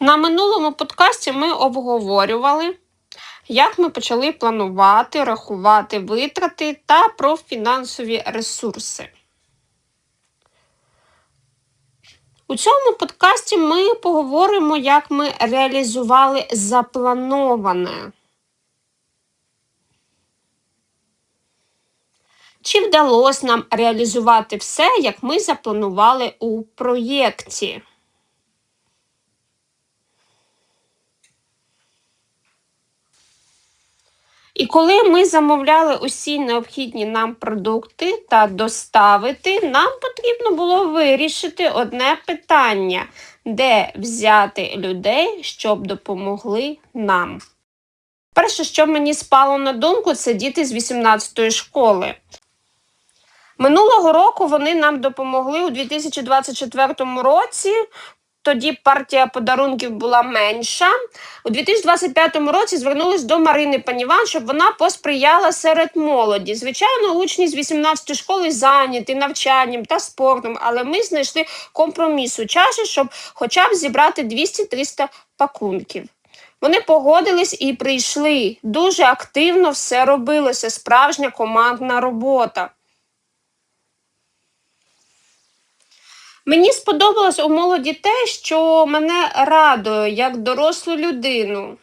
На минулому подкасті ми обговорювали, як ми почали планувати, рахувати витрати та про фінансові ресурси. У цьому подкасті ми поговоримо, як ми реалізували заплановане. Чи вдалося нам реалізувати все, як ми запланували у проєкті? І коли ми замовляли усі необхідні нам продукти та доставити, нам потрібно було вирішити одне питання, де взяти людей, щоб допомогли нам. Перше, що мені спало на думку, це діти з 18-ї школи. Минулого року вони нам допомогли у 2024 році. Тоді партія подарунків була менша. У 2025 році звернулись до Марини Паніван, щоб вона посприяла серед молоді. Звичайно, учні з 18 школи зайняті навчанням та спортом, але ми знайшли компроміс у часі, щоб хоча б зібрати 200-300 пакунків. Вони погодились і прийшли. Дуже активно все робилося, справжня командна робота. Мені сподобалось у молоді те, що мене радує як дорослу людину.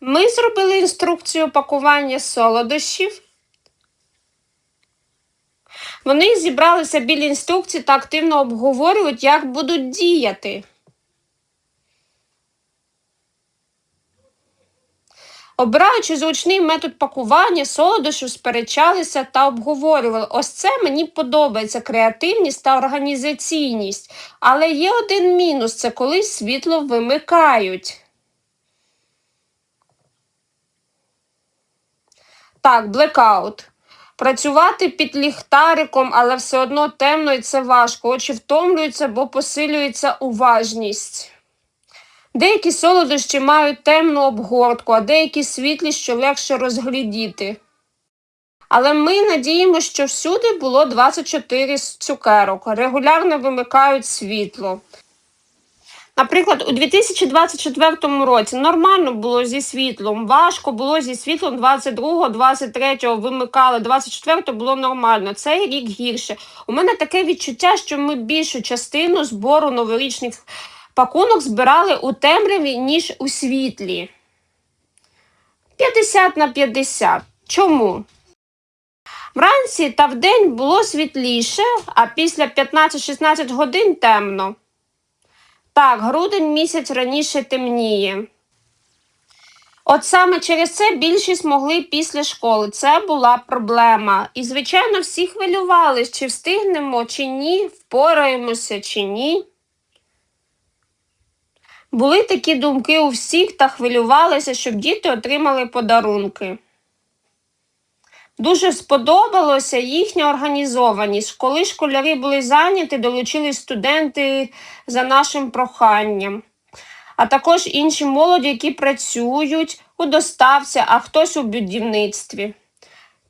Ми зробили інструкцію пакування солодощів. Вони зібралися біля інструкції та активно обговорюють, як будуть діяти. Обираючи зручний метод пакування, солодощів сперечалися та обговорювали. Ось це мені подобається креативність та організаційність. Але є один мінус це коли світло вимикають. Так, блекаут. Працювати під ліхтариком, але все одно темно і це важко. Очі втомлюються, бо посилюється уважність. Деякі солодощі мають темну обгортку, а деякі світлі, що легше розглядіти. Але ми надіємося, що всюди було 24 цукерок, регулярно вимикають світло. Наприклад, у 2024 році нормально було зі світлом, важко було зі світлом 22-го, 23-го вимикали, 24-го було нормально. Цей рік гірше. У мене таке відчуття, що ми більшу частину збору новорічних пакунок збирали у темряві, ніж у світлі. 50 на 50. Чому? Вранці та вдень було світліше, а після 15-16 годин темно. Так, грудень місяць раніше темніє. От саме через це більшість могли після школи. Це була проблема. І, звичайно, всі хвилювались, чи встигнемо, чи ні, впораємося, чи ні. Були такі думки у всіх та хвилювалися, щоб діти отримали подарунки. Дуже сподобалося їхня організованість. Коли школярі були зайняті, долучились студенти за нашим проханням, а також інші молоді, які працюють у доставці, а хтось у будівництві.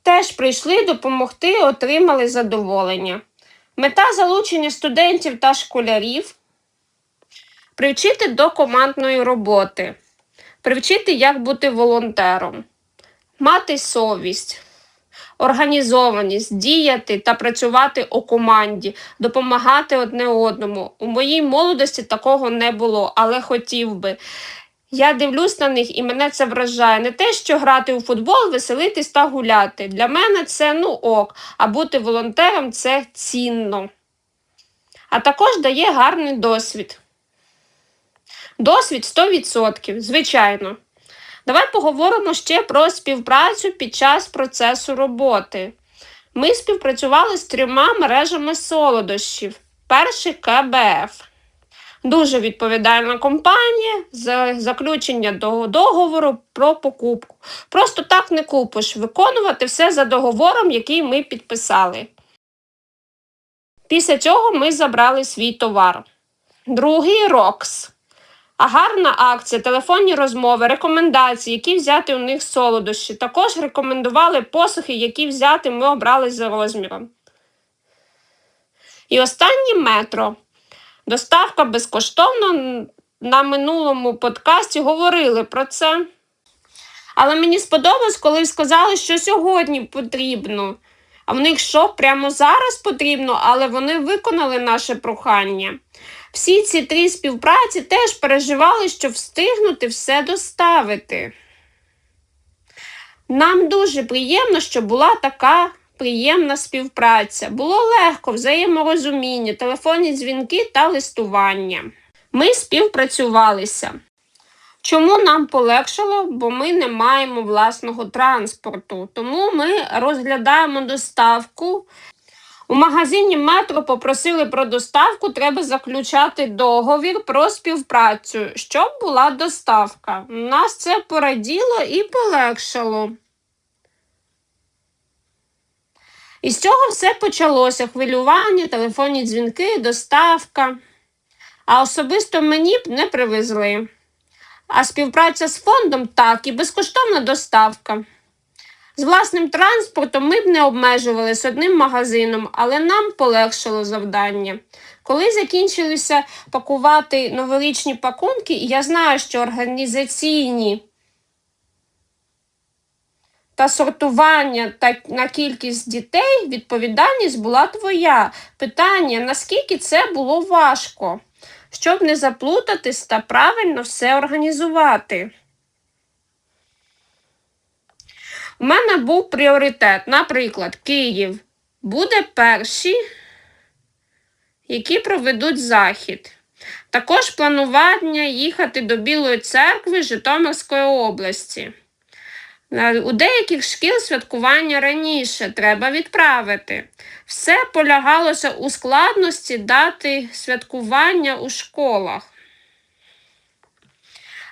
Теж прийшли допомогти, і отримали задоволення. Мета залучення студентів та школярів привчити до командної роботи, привчити, як бути волонтером, мати совість, організованість, діяти та працювати у команді, допомагати одне одному. У моїй молодості такого не було, але хотів би. Я дивлюсь на них і мене це вражає. Не те, що грати у футбол, веселитись та гуляти. Для мене це ну ок, а бути волонтером це цінно. А також дає гарний досвід. Досвід 100%, звичайно. Давай поговоримо ще про співпрацю під час процесу роботи. Ми співпрацювали з трьома мережами солодощів. Перший КБФ. Дуже відповідальна компанія за заключення до договору про покупку. Просто так не купиш. Виконувати все за договором, який ми підписали. Після цього ми забрали свій товар. Другий Рокс. А гарна акція, телефонні розмови, рекомендації, які взяти у них солодощі. Також рекомендували посухи, які взяти ми обрали за розміром. І останнє метро. Доставка безкоштовна. На минулому подкасті говорили про це. Але мені сподобалось, коли сказали, що сьогодні потрібно. А в них що прямо зараз потрібно, але вони виконали наше прохання. Всі ці три співпраці теж переживали, щоб встигнути все доставити. Нам дуже приємно, що була така приємна співпраця. Було легко, взаєморозуміння, телефонні дзвінки та листування. Ми співпрацювалися. Чому нам полегшало? Бо ми не маємо власного транспорту. Тому ми розглядаємо доставку. У магазині метро попросили про доставку, треба заключати договір про співпрацю, щоб була доставка. Нас це пораділо і полегшало. І з цього все почалося: хвилювання, телефонні дзвінки, доставка. А особисто мені б не привезли. А співпраця з фондом так і безкоштовна доставка. З власним транспортом ми б не обмежувалися одним магазином, але нам полегшило завдання. Коли закінчилися пакувати новорічні пакунки, я знаю, що організаційні та сортування та на кількість дітей відповідальність була твоя. Питання, наскільки це було важко, щоб не заплутатись та правильно все організувати. У мене був пріоритет, наприклад, Київ буде перші, які проведуть захід. Також планування їхати до Білої церкви Житомирської області. Е, У деяких шкіл святкування раніше треба відправити. Все полягалося у складності дати святкування у школах.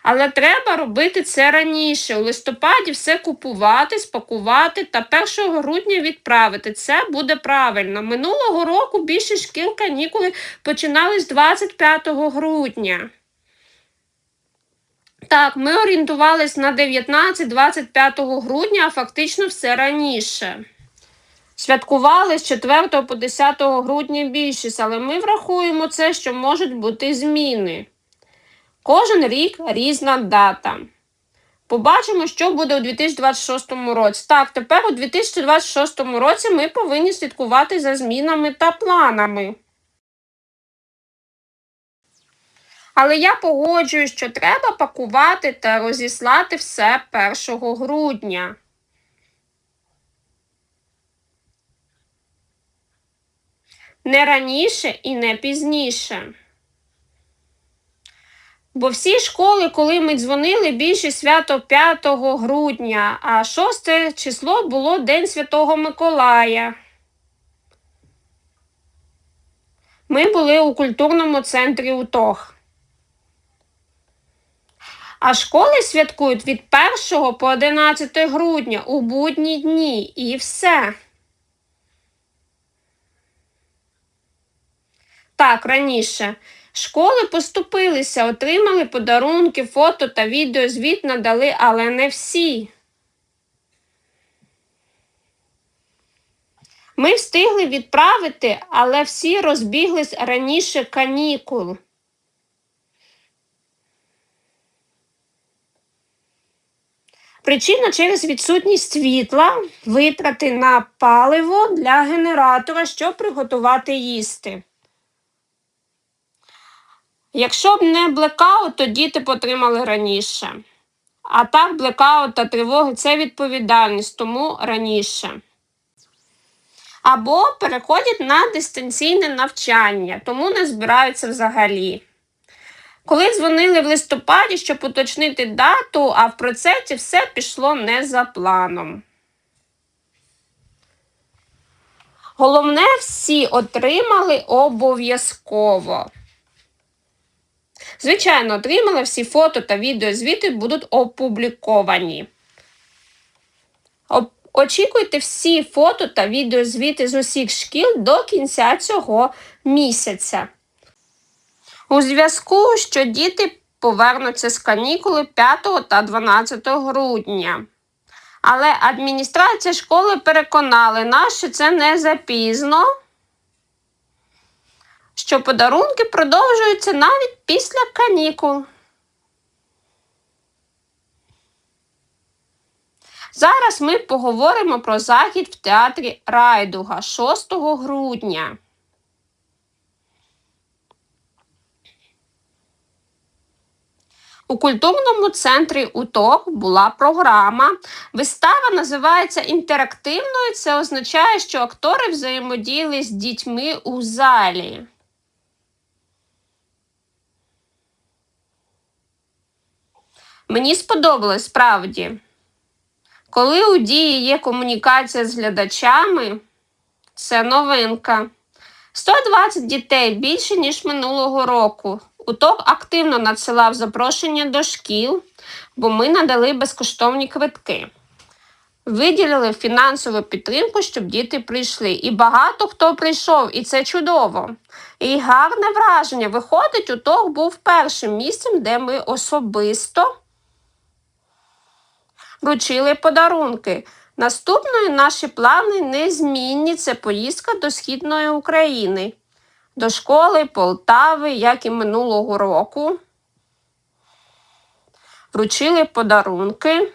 Але треба робити це раніше. У листопаді все купувати, спакувати та 1 грудня відправити. Це буде правильно. Минулого року більше шкіл канікули починались 25 грудня. Так, ми орієнтувались на 19-25 грудня, а фактично все раніше. Святкували з 4 по 10 грудня більшість, але ми врахуємо це, що можуть бути зміни. Кожен рік різна дата. Побачимо, що буде у 2026 році. Так, тепер у 2026 році ми повинні слідкувати за змінами та планами. Але я погоджуюсь, що треба пакувати та розіслати все 1 грудня. Не раніше і не пізніше. Бо всі школи, коли ми дзвонили, більше свято 5 грудня, а 6 число було День Святого Миколая. Ми були у культурному центрі УТОГ. А школи святкують від 1 по 11 грудня у будні дні і все. Так, раніше. Школи поступилися, отримали подарунки, фото та відео, звіт надали, але не всі. Ми встигли відправити, але всі розбіглись раніше канікул. Причина через відсутність світла, витрати на паливо для генератора, щоб приготувати їсти. Якщо б не блекаут, то діти б отримали раніше. А так, блекаут та тривоги це відповідальність, тому раніше. Або переходять на дистанційне навчання, тому не збираються взагалі. Коли дзвонили в листопаді, щоб уточнити дату, а в процесі все пішло не за планом. Головне, всі отримали обов'язково. Звичайно, отримали всі фото та відеозвіти будуть опубліковані. Очікуйте всі фото та відеозвіти з усіх шкіл до кінця цього місяця. У зв'язку, що діти повернуться з канікули 5 та 12 грудня. Але адміністрація школи переконали нас, що це не запізно. Що подарунки продовжуються навіть після канікул. Зараз ми поговоримо про захід в театрі Райдуга 6 грудня. У культурному центрі УТОК була програма. Вистава називається інтерактивною. Це означає, що актори взаємодіяли з дітьми у залі. Мені сподобалось справді. Коли у дії є комунікація з глядачами, це новинка. 120 дітей більше, ніж минулого року. УТОК активно надсилав запрошення до шкіл, бо ми надали безкоштовні квитки. Виділили фінансову підтримку, щоб діти прийшли. І багато хто прийшов, і це чудово. І гарне враження. Виходить, УТОК був першим місцем, де ми особисто вручили подарунки. Наступною наші плани незмінні це поїздка до Східної України, до школи Полтави, як і минулого року. Вручили подарунки.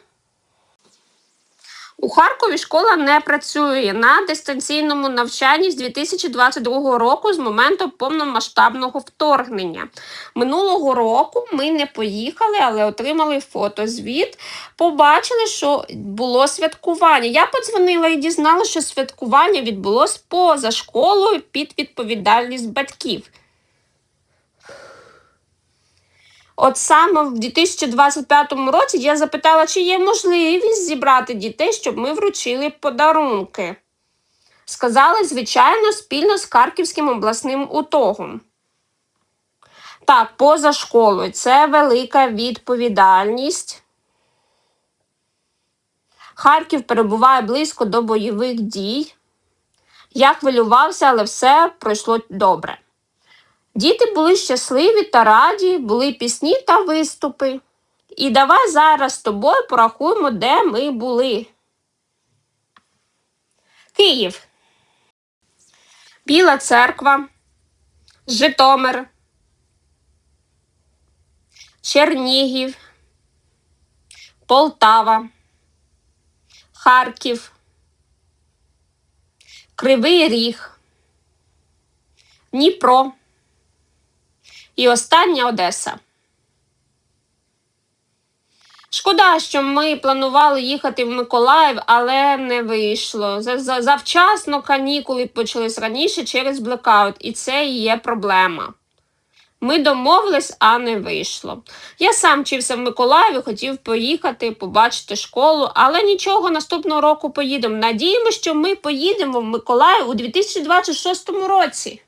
У Харкові школа не працює на дистанційному навчанні з 2022 року з моменту повномасштабного вторгнення. Минулого року ми не поїхали, але отримали фотозвіт. Побачили, що було святкування. Я подзвонила і дізналася, що святкування відбулось поза школою під відповідальність батьків. От саме в 2025 році я запитала, чи є можливість зібрати дітей, щоб ми вручили подарунки. Сказали, звичайно, спільно з Харківським обласним утогом. Так, поза школою це велика відповідальність. Харків перебуває близько до бойових дій. Я хвилювався, але все пройшло добре. Діти були щасливі та раді, були пісні та виступи. І давай зараз з тобою порахуємо, де ми були. Київ. Біла церква, Житомир, Чернігів, Полтава, Харків, Кривий Ріг, Дніпро. І остання Одеса. Шкода, що ми планували їхати в Миколаїв, але не вийшло. Завчасно канікули почались раніше через блекаут, і це і є проблема. Ми домовились, а не вийшло. Я сам вчився в Миколаєві, хотів поїхати, побачити школу, але нічого наступного року поїдемо. Надіємося, що ми поїдемо в Миколаїв у 2026 році.